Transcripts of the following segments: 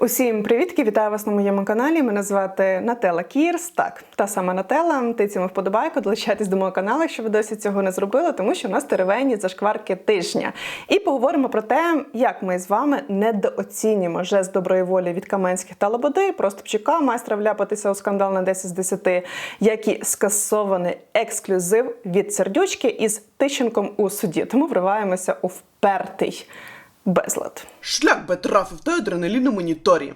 Усім привітки! Вітаю вас на моєму каналі. Мене звати Нателла Кірс. Так, та сама Нателла. Тицями вподобайку, долучайтесь до мого каналу, якщо ви досі цього не зробили, тому що у нас теревені зашкварки тижня. І поговоримо про те, як ми з вами недооцінюємо жест доброї волі від Каменських та Лободи, Простопчука, майстра вляпатися у скандал на 10 з 10, як і скасований ексклюзив від сердючки із Тищенком у суді. Тому вриваємося у впертий безлад. Шлях би трафив той адреналіну моніторі.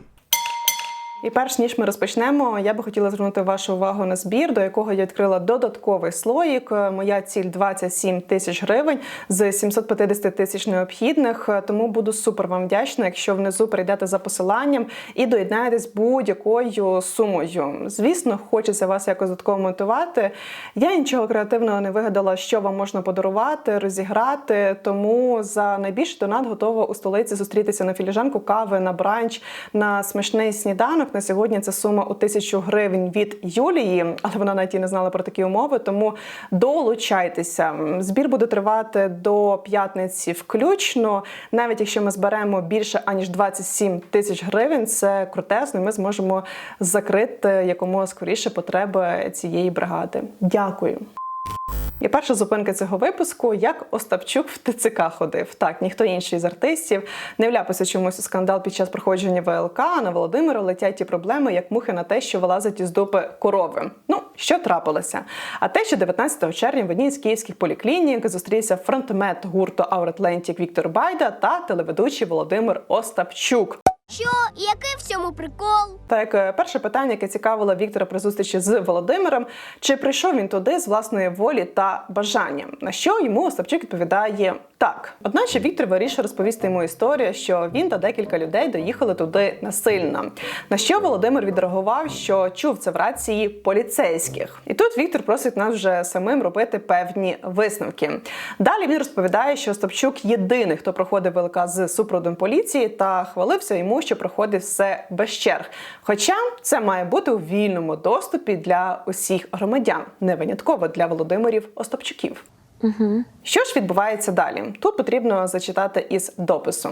І перш ніж ми розпочнемо, я би хотіла звернути вашу увагу на збір, до якого я відкрила додатковий слоїк. Моя ціль 27 тисяч гривень з 750 тисяч необхідних. Тому буду супер вам вдячна, якщо внизу перейдете за посиланням і доєднаєтесь будь-якою сумою. Звісно, хочеться вас якось додатково мотивувати. Я нічого креативного не вигадала, що вам можна подарувати, розіграти. Тому за найбільший донат готова у столиці зустрітися на філіжанку кави, на бранч, на смачний сніданок. На сьогодні це сума у тисячу гривень від Юлії, але вона навіть і не знала про такі умови. Тому долучайтеся. Збір буде тривати до п'ятниці включно. Навіть якщо ми зберемо більше аніж 27 тисяч гривень, це крутезно. Ми зможемо закрити якомога скоріше потреби цієї бригади. Дякую. І перша зупинка цього випуску, як Остапчук в ТЦК ходив. Так, ніхто інший з артистів не вляпався чомусь у скандал під час проходження ВЛК. а На Володимира летять ті проблеми, як мухи на те, що вилазить із дупи корови. Ну, що трапилося? А те, що 19 червня в одній з київських поліклінік зустрівся фронтмет гурту Ауратлентік Віктор Байда та телеведучий Володимир Остапчук. Що? І який в цьому прикол? Так, е, перше питання, яке цікавило Віктора при зустрічі з Володимиром, чи прийшов він туди з власної волі та бажання? На що йому Остапчук відповідає так. Одначе Віктор вирішив розповісти йому історію, що він та декілька людей доїхали туди насильно. На що Володимир відреагував, що чув це в рації поліцейських. І тут Віктор просить нас вже самим робити певні висновки. Далі він розповідає, що Остапчук єдиний, хто проходив ВЛК з супроводом поліції та хвалився йому, що проходить все без черг. Хоча це має бути у вільному доступі для усіх громадян, не винятково для Володимирів Остапчуків. Що ж відбувається далі? Тут потрібно зачитати із допису.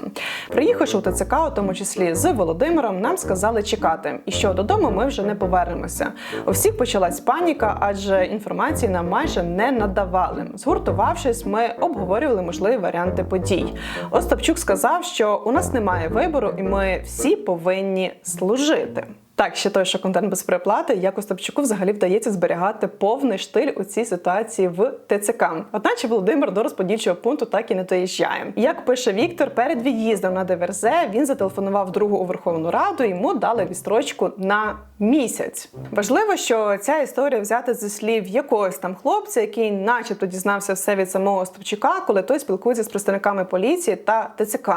Приїхавши у ТЦК, у тому числі з Володимиром, нам сказали чекати, і що додому ми вже не повернемося. У всіх почалась паніка, адже інформації нам майже не надавали. Згуртувавшись, ми обговорювали можливі варіанти подій. Остапчук сказав, що у нас немає вибору, і ми всі повинні служити. Так, ще той, що контент без переплати, як Остапчуку взагалі вдається зберігати повний штиль у цій ситуації в ТЦК. Одначе Володимир до розподільчого пункту так і не доїжджає. Як пише Віктор, перед від'їздом на ДВРЗ він зателефонував другу у Верховну Раду. Йому дали відстрочку на місяць. Важливо, що ця історія взята зі слів якогось там хлопця, який, начебто, дізнався все від самого Остапчука, коли той спілкується з представниками поліції та ТЦК.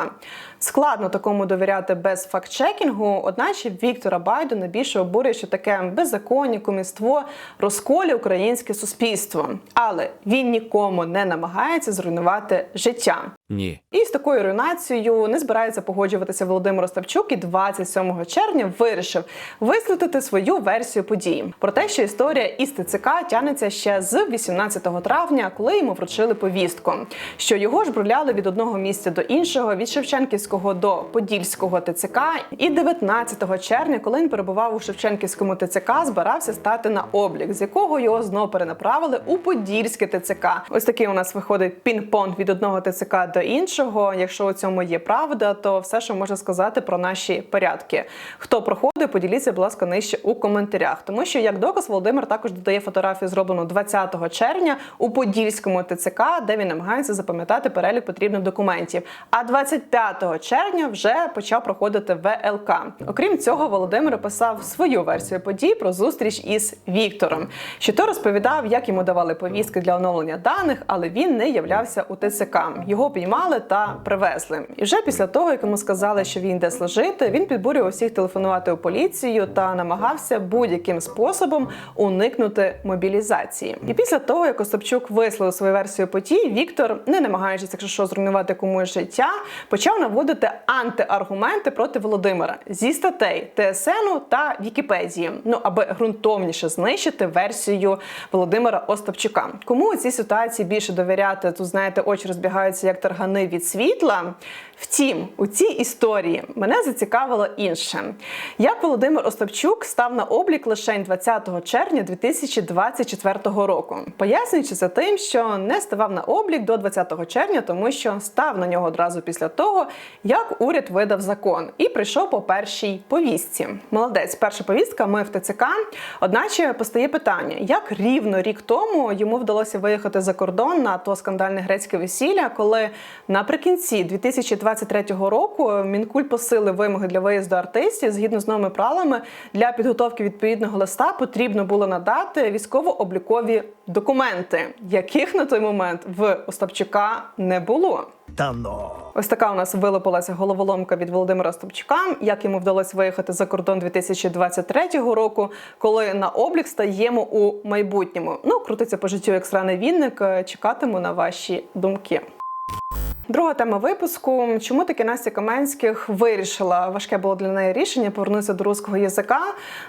Складно такому довіряти без факт-чекінгу, одначе Віктора Байду найбільше обурює, що таке беззаконня, коміство розколює українське суспільство. Але він нікому не намагається зруйнувати життя. Ні. І з такою руйнацією не збирається погоджуватися Володимир Остапчук і 27 червня вирішив висвітлити свою версію подій про те, що історія із ТЦК тягнеться ще з 18 травня, коли йому вручили повістку, що його жбурляли від одного місця до іншого, від Шевченківського до Подільського ТЦК, і 19 червня, коли він перебував у Шевченківському ТЦК, збирався стати на облік, з якого його знову перенаправили у Подільське ТЦК. Ось такий у нас виходить пінг-понг від одного ТЦК до іншого. Якщо у цьому є правда, то все, що можна сказати про наші порядки. Хто проходить, поділіться, будь ласка, нижче у коментарях. Тому що як доказ Володимир також додає фотографію, зроблену 20 червня у Подільському ТЦК, де він намагається запам'ятати перелік потрібних документів. А 25 червня вже почав проходити ВЛК. Окрім цього, Володимир описав свою версію подій про зустріч із Віктором, що той розповідав, як йому давали повістки для оновлення даних, але він не являвся у ТЦК. Його піймали та привезли. І вже після того, як йому сказали, що він йде служити, він підбурював всіх телефонувати у поліцію та намагався будь-яким способом уникнути мобілізації. І після того, як Остапчук висловив свою версію подій, Віктор, не намагаючись, якщо що зруйнувати комусь життя, почав наводити антиаргументи проти Володимира зі статей ТСНу та Вікіпедії. Ну аби ґрунтовніше знищити версію Володимира Остапчука. Кому у цій ситуації більше довіряти? Тут знаєте, очі розбігаються як таргани від світла. Втім, у цій історії мене зацікавило інше. Як Володимир Остапчук став на облік лише 20 червня 2024 року, пояснюючи це тим, що не ставав на облік до 20 червня, тому що став на нього одразу після того, як уряд видав закон і прийшов по першій повістці. Молодець, перша повістка. Ми в ТЦК. Одначе постає питання, як рівно рік тому йому вдалося виїхати за кордон на то скандальне грецьке весілля, коли наприкінці 2023 року Мінкуль посилив вимоги для виїзду артистів згідно з новими правилами для підготовки відповідного листа потрібно було надати військово-облікові документи, яких на той момент в Остапчука не було. Ось така у нас вилупилася головоломка від Володимира Стопчука, як йому вдалося виїхати за кордон 2023 року, коли на облік стаємо у майбутньому. Ну, крутиться по життю як сраний вінник. Чекатиму на ваші думки. Друга тема випуску: чому таки Настя Каменських вирішила важке було для неї рішення повернутися до руського язика,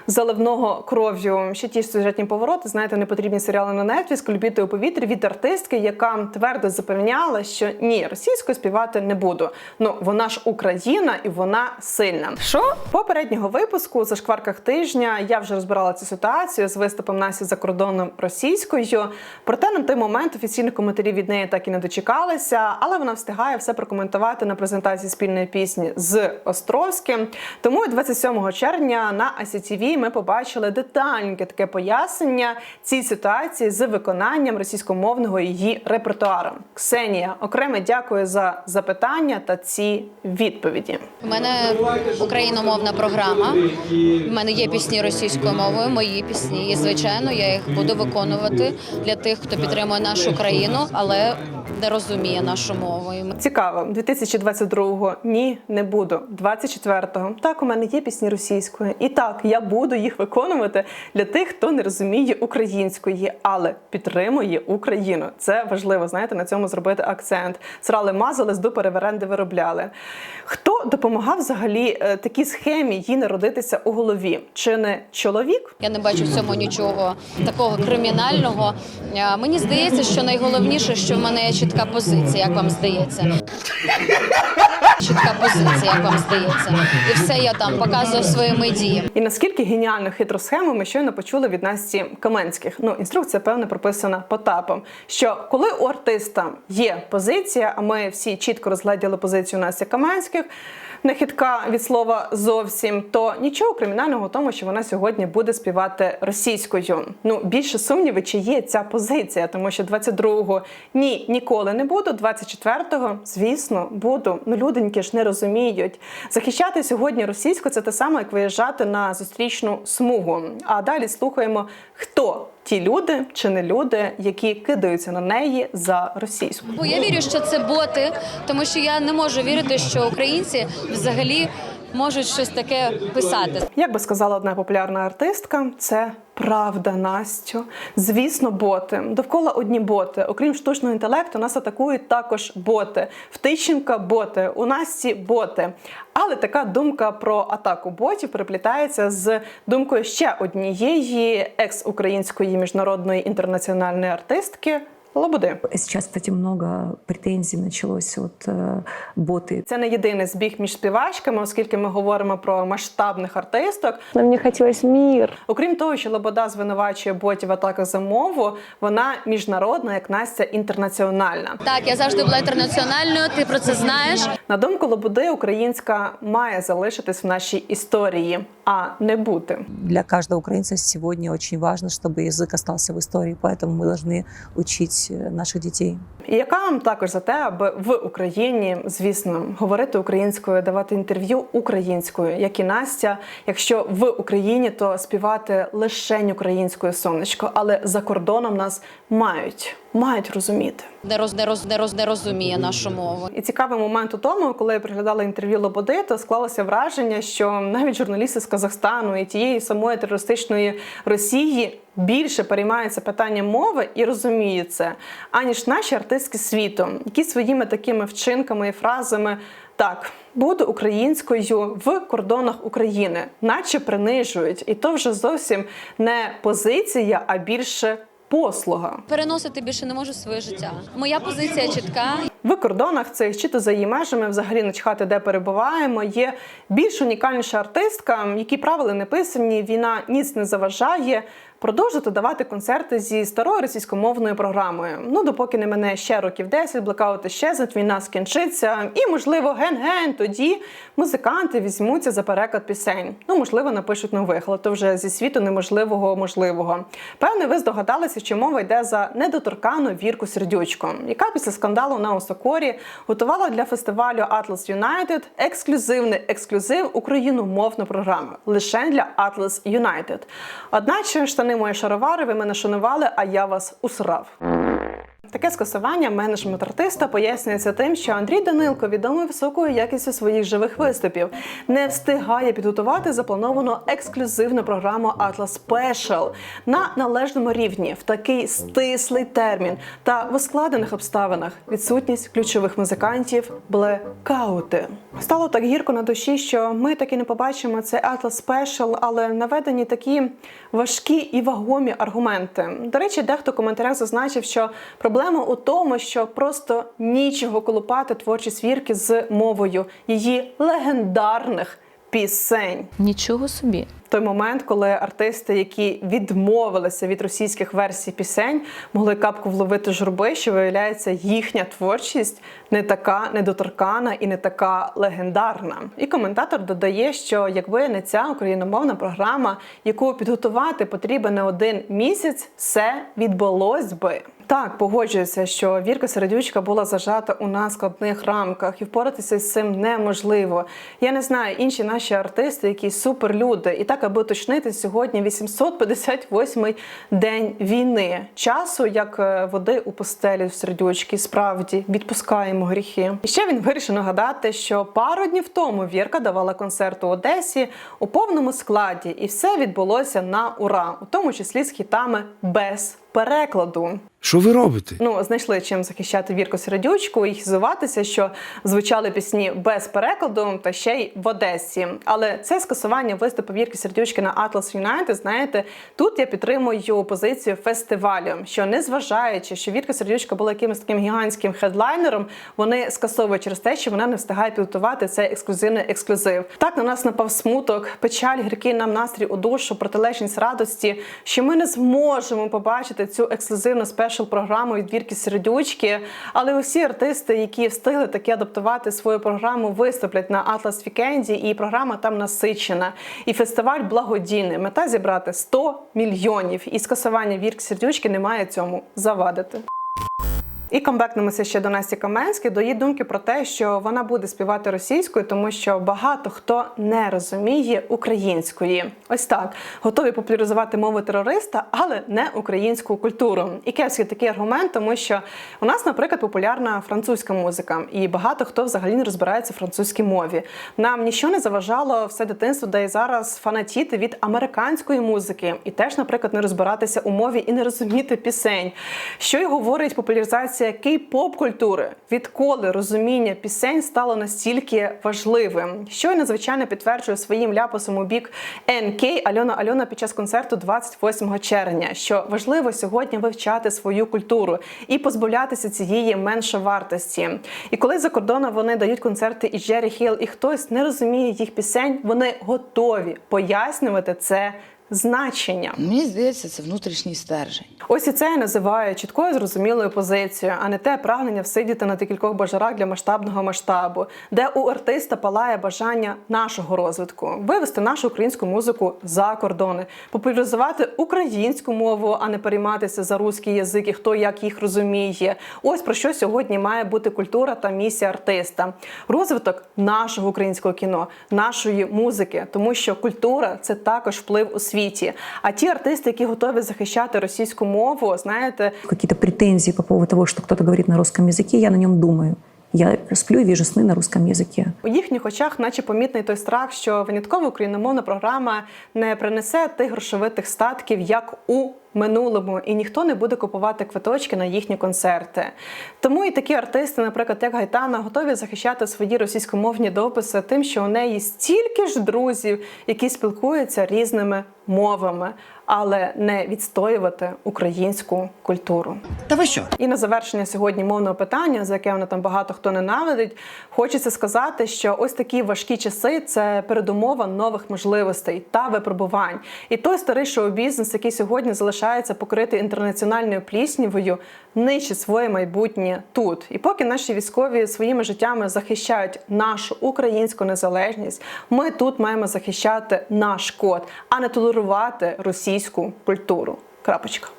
заливного кров'ю. Ще ті ж сюжетні повороти, знаєте, непотрібні серіали на Netflix, «Кульбіти у повітрі від артистки, яка твердо запевняла, що ні, російською співати не буду. Ну вона ж Україна і вона сильна. Що попереднього випуску за шкварках тижня я вже розбирала цю ситуацію з виступом Насі за кордоном російською. Проте на той момент офіційних коментарів від неї так і не дочекалися, але вона встигає все прокоментувати на презентації спільної пісні з Островським. Тому 27 червня на ICTV ми побачили детальненьке таке пояснення цій ситуації з виконанням російськомовного її репертуару. Ксенія, окреме дякую за запитання та ці відповіді. У мене україномовна програма. У мене є пісні російською мовою, мої пісні. І звичайно, я їх буду виконувати для тих, хто підтримує нашу країну, але не розуміє нашу мову. Цікаво, 2022-го ні, не буду. 24-го так, у мене є пісні російською. І так, я буду їх виконувати для тих, хто не розуміє української, але підтримує Україну. Це важливо, знаєте, на цьому зробити акцент. Срали мазали, з дупи реверенди виробляли. Хто допомагав взагалі е, такій схемі їй народитися у голові? Чи не чоловік? Я не бачу в цьому нічого такого кримінального. Е, Мені здається, що найголовніше, що в мене є чітка позиція, як вам здається. Чітка позиція, як вам здається, і все я там показую своїми діями. І наскільки геніальну хитру схему ми щойно почули від Насті Каменських. Ну, інструкція, певне, прописана Потапом. Що коли у артиста є позиція, а ми всі чітко розгляділи позицію Насті Каменських, не хитка від слова зовсім, то нічого кримінального в тому, що вона сьогодні буде співати російською. Ну більше сумніви, чи є ця позиція, тому що 22-го ні, ніколи не буду. 24-го, звісно, буду. Ну люденьки ж не розуміють. Захищати сьогодні російську це те саме, як виїжджати на зустрічну смугу. А далі слухаємо, хто ті люди чи не люди, які кидаються на неї за російську. Я вірю, що це боти, тому що я не можу вірити, що українці взагалі можуть щось таке писати. Як би сказала одна популярна артистка, це правда, Настю. Звісно, боти. Довкола одні боти. Окрім штучного інтелекту, нас атакують також боти. В Тищенка боти, у Насті боти. Але така думка про атаку ботів переплітається з думкою ще однієї екс-української міжнародної інтернаціональної артистки Лободи. Сейчас, кстати, много претензий началось от э, боты. Це не єдиний збіг між співачками, оскільки ми говоримо про масштабних артисток. Нам мне хотелось мир. Окрім того, що Лобода звинувачує ботів в атаках за мову, вона міжнародна, як Настя, інтернаціональна. Так, я завжди була інтернаціональною. Ти про це знаєш. На думку Лободи, українська має залишитись в нашій історії, а не бути. Для каждого украинца сегодня очень важно, чтобы язык остался в истории, поэтому мы должны учить э, наших детей. І яка вам також за те, аби в Україні, звісно, говорити українською, давати інтерв'ю українською, як і Настя. Якщо в Україні, то співати лише українською сонечко, але за кордоном нас мають, мають розуміти. Не роз, не роз, не роз, не розуміє нашу мову. І цікавий момент у тому, коли я приглядала інтерв'ю Лободи, то склалося враження, що навіть журналісти з Казахстану і тієї самої терористичної Росії більше переймаються питанням мови і розуміють це, аніж наші артистки світу, які своїми такими вчинками і фразами так буду українською в кордонах України, наче принижують, і то вже зовсім не позиція, а більше послуга. Переносити більше не можу своє життя. Моя позиція чітка. в кордонах цих чи то за її межами, взагалі начхати, де перебуваємо. Є більш унікальніша артистка, які правила не писані, війна ніц не заважає. Продовжити давати концерти зі старою російськомовною програмою. Ну допоки не мене ще років 10, блекаути щезнуть, війна скінчиться, і можливо, ген-ген. Тоді музиканти візьмуться за переклад пісень. Ну можливо, напишуть нових, але то вже зі світу неможливого можливого. Певне, ви здогадалися, що мова йде за недоторкану Вірку Сердючко, яка після скандалу на Осокорі готувала для фестивалю Atlas United ексклюзивний ексклюзив україномовну програму лише для Atlas United. Одначе штани мої шаровари, ви мене шанували, а я вас усрав. Таке скасування менеджмент артиста пояснюється тим, що Андрій Данилко, відомий високою якістю своїх живих виступів, не встигає підготувати заплановану ексклюзивну програму Atlas Special на належному рівні в такий стислий термін та в ускладених обставинах відсутність ключових музикантів блекаути. Стало так гірко на душі, що ми таки не побачимо цей Atlas Special, але наведені такі важкі і вагомі аргументи. До речі, дехто в коментарях зазначив, що проблема у тому, що просто нічого колупати творчість вірки з мовою її легендарних пісень. Нічого собі. Той момент, коли артисти, які відмовилися від російських версій пісень, могли капку вловити журби, що виявляється, їхня творчість не така недоторкана і не така легендарна. І коментатор додає, що якби не ця україномовна програма, яку підготувати потрібен не один місяць, все відбулось би. Так, погоджуюся, що Вірка Середючка була зажата у нас складних рамках, і впоратися з цим неможливо. Я не знаю інші наші артисти, які суперлюди. І так, аби уточнити, сьогодні 858-й день війни. Часу, як е, води у постелі в сердючки, справді відпускаємо гріхи. І ще він вирішив нагадати, що пару днів тому Вірка давала концерт у Одесі у повному складі, і все відбулося на ура, у тому числі з хітами без перекладу. Що ви робите? Ну, знайшли чим захищати Вірку Середючку і хизуватися, що звучали пісні без перекладу та ще й в Одесі. Але це скасування виступу Вірки Сердючки на Atlas United, знаєте, тут я підтримую позицію фестивалю, що незважаючи, що Вірка Сердючка була якимось таким гігантським хедлайнером, вони скасовують через те, що вона не встигає підготувати цей ексклюзивний ексклюзив. Так на нас напав смуток, печаль, гіркий нам настрій у душу, протилежність радості, що ми не зможемо побачити цю ексклюзивну спешл програму від Вірки Сердючки. Але усі артисти, які встигли таки адаптувати свою програму, виступлять на Атлас Вікенді, і програма там насичена. І фестиваль благодійний. Мета зібрати 100 мільйонів. І скасування Вірки Сердючки не має цьому завадити. І камбекнемося ще до Насті Каменської, до її думки про те, що вона буде співати російською, тому що багато хто не розуміє української. Ось так готові популяризувати мову терориста, але не українську культуру. І кепський такий аргумент, тому що у нас, наприклад, популярна французька музика, і багато хто взагалі не розбирається в французькій мові. Нам нічого не заважало все дитинство, де і зараз фанатіти від американської музики, і теж, наприклад, не розбиратися у мові і не розуміти пісень. Що й говорить популяризація кей-поп культури, відколи розуміння пісень стало настільки важливим, що й надзвичайно підтверджує своїм ляпасом у бік НК Альона Альона під час концерту 28 червня, що важливо сьогодні вивчати свою культуру і позбавлятися цієї меншовартості. І коли за кордоном вони дають концерти і Джері Хіл, і хтось не розуміє їх пісень, вони готові пояснювати це значення. Мені здається, це внутрішній стержень. Ось і це я називаю чіткою зрозумілою позицією, а не те прагнення всидіти на декількох бажарах для масштабного масштабу, де у артиста палає бажання нашого розвитку, вивести нашу українську музику за кордони, популяризувати українську мову, а не перейматися за русський язик і хто як їх розуміє. Ось про що сьогодні має бути культура та місія артиста, розвиток нашого українського кіно, нашої музики, тому що культура це також вплив у світі. А ті артисти, які готові захищати російську мову, знаєте, Какие-то претензии по поводу того, что кто-то говорит на русском языке, я на нем думаю. Я сплю и вижу сны на русском языке. У їхніх очах, наче помітний той страх, що виняткова україномовна програма не принесе тих грошовитих статків, як у минулому, і ніхто не буде купувати квиточки на їхні концерти. Тому і такі артисти, наприклад, як Гайтана, готові захищати свої російськомовні дописи тим, що у неї стільки ж друзів, які спілкуються різними мовами, але не відстоювати українську культуру. Та ви що? І на завершення сьогодні мовного питання, за яке вона там багато хто ненавидить, хочеться сказати, що ось такі важкі часи це передумова нових можливостей та випробувань. І той старий шоу-бізнес, який сьогодні залишається покритий інтернаціональною пліснявою, нищить своє майбутнє тут. І поки наші військові своїми життями захищають нашу українську незалежність, ми тут маємо захищати наш код, а не толерувати російську культуру. Крапочка.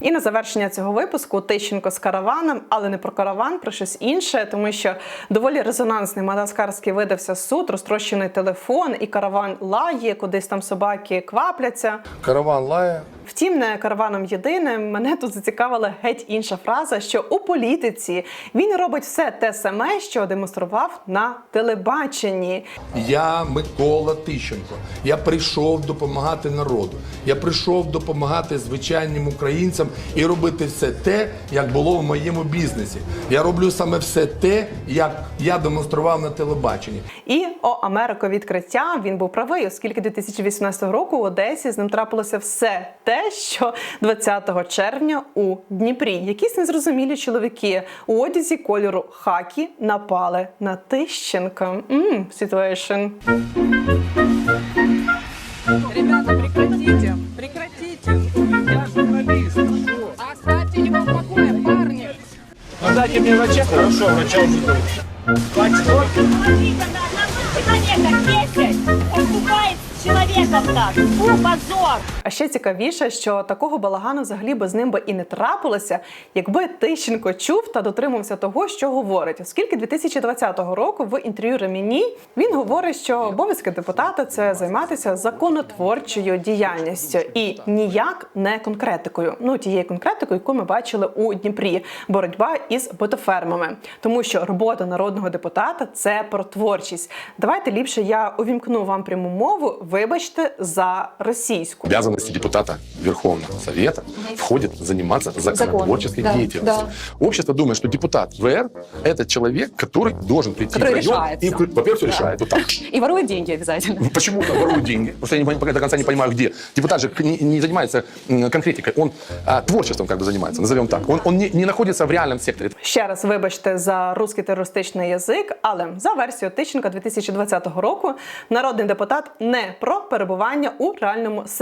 І на завершення цього випуску Тищенко з караваном, але не про караван, про щось інше, тому що доволі резонансний мадагаскарський видався суд, розтрощений телефон, і караван лає, кудись там собаки квапляться. Караван лає. Втім, не караваном єдиним мене тут зацікавила геть інша фраза, що у політиці він робить все те саме, що демонстрував на телебаченні. Я Микола Тищенко. Я прийшов допомагати народу. Я прийшов допомагати звичайним українцям і робити все те, як було в моєму бізнесі. Я роблю саме все те, як я демонстрував на телебаченні. І о Америко відкриття він був правий, оскільки 2018 року в Одесі з ним трапилося все те, що 20 червня у Дніпрі. Якісь незрозумілі чоловіки у одязі кольору хакі напали на Тищенка. Мм, situation. Ребята, прекратите, прекратите. Я журналист. Оставьте его в покое, парни. Дайте мне врача. Хорошо, врача уже дают. Хватит. Смотрите, на одного человека 10 поступает с человеком так. Фу, позор! А ще цікавіше, що такого балагану взагалі би з ним би і не трапилося, якби Тищенко чув та дотримався того, що говорить. Оскільки 2020 року в інтерв'ю Реміні він говорить, що обов'язки депутата це займатися законотворчою діяльністю і ніяк не конкретикою. Ну тією конкретикою, яку ми бачили у Дніпрі, боротьба із ботофермами, тому що робота народного депутата це про творчість. Давайте ліпше я увімкну вам пряму мову. Вибачте за російську обязанности депутата Верховного Совета входит заниматься законотворческой Да, деятельностью. Общество думает, что депутат ВР – это человек, который должен прийти Который в район решает и, всё. во-первых, все решает. Вот так. И ворует деньги обязательно. Почему-то воруют деньги, потому что я не пон- пока до конца не понимаю, где. Депутат же не, не занимается м, конкретикой, он а, творчеством как бы занимается, назовем так. Он, он не, не находится в реальном секторе. Ще раз вибачте за русський терористичний язик, але за версією Тищенка 2020 року народний депутат не про перебування у реальному секторі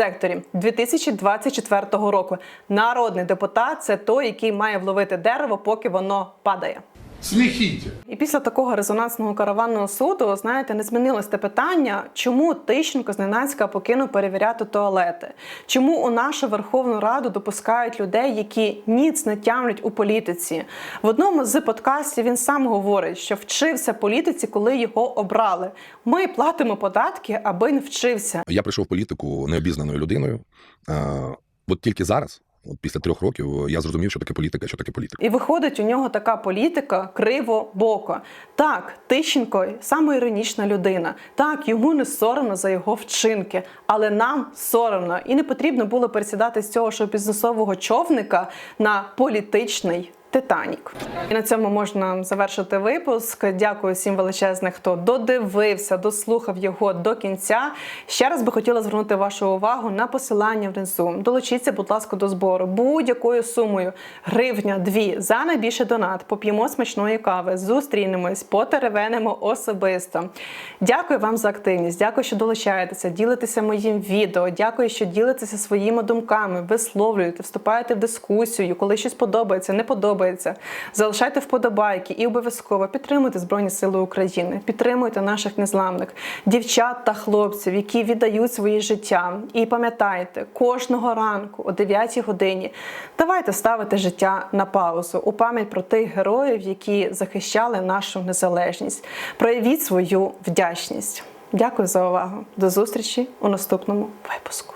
2024 року. Народний депутат це той, який має вловити дерево, поки воно падає. Смехите. І після такого резонансного караванного суду, знаєте, не змінилось те питання, чому Тищенко зненацька покинув перевіряти туалети? Чому у нашу Верховну Раду допускають людей, які ніц не тямлять у політиці? В одному з подкастів він сам говорить, що вчився політиці, коли його обрали. Ми платимо податки, аби не вчився. Я прийшов в політику необізнаною людиною. А, от тільки зараз, от після трьох років, я зрозумів, що таке політика, що таке політика. І виходить у нього така політика криво-боко. Так, Тищенко самоіронічна людина. Так, йому не соромно за його вчинки, але нам соромно. І не потрібно було пересідати з цього що бізнесового човника на політичний. Титанік. І на цьому можна завершити випуск. Дякую всім величезних, хто додивився, дослухав його до кінця. Ще раз би хотіла звернути вашу увагу на посилання внизу. Долучіться, будь ласка, до збору будь-якою сумою. Гривня, дві за найбільший донат. Поп'ємо смачної кави, зустрінемось, потеревенимо особисто. Дякую вам за активність. Дякую, що долучаєтеся, ділитеся моїм відео. Дякую, що ділитеся своїми думками, висловлюєте, вступаєте в дискусію, коли щось подобається, не подобається. Залишайте вподобайки і обов'язково підтримуйте Збройні Сили України, підтримуйте наших незламних дівчат та хлопців, які віддають своє життя. І пам'ятайте, кожного ранку о 9 годині давайте ставити життя на паузу у пам'ять про тих героїв, які захищали нашу незалежність. Проявіть свою вдячність. Дякую за увагу. До зустрічі у наступному випуску.